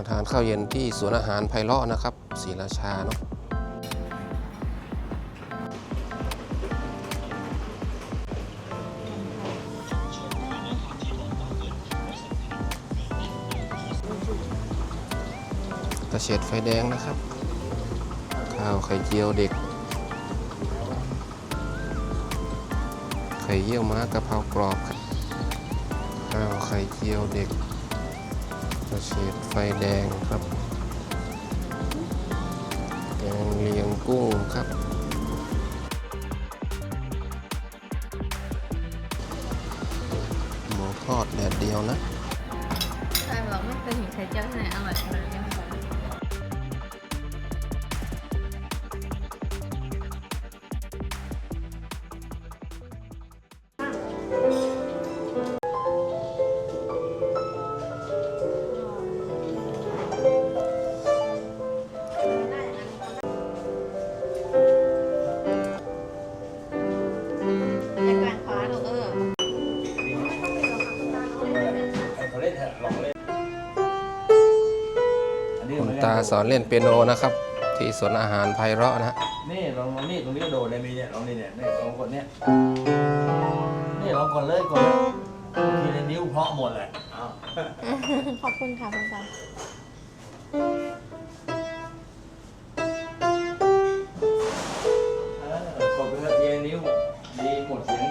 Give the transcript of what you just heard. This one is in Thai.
มาทานข้าวเย็นที่สวนอาหารไพเราะนะครับศรีราชาเนาะกระเฉดไฟแดงนะครับ ข้าวไข่เจียวเด็ก ไข่เยี่ยวม้ากะเพรากรอบครับข้าวไข่เจียวเด็ก จะฉีดไฟแดงครับแกงเลียงกุ้งครับ หมูทอดแดดเดียวนะใช่บอกไม่เคยเห็นไข่เจียวที่ไหนอร่อยขนาดนี้ คุณตาสอนเล่นเปียโนนะครับ ที่สวนอาหารไพเราะนะฮะนี่ลองนี่ตรงนี้โดดเลยมีเนี่ยลองนี่เนี่ยนี่ลองกดเนี่ยนี่ลองกดเลยกดทีละนิ้วเพาะหมดเลยขอบคุณค่ะคุณตาเออกดไปเลยทีละนิ้วดีหมดเสียง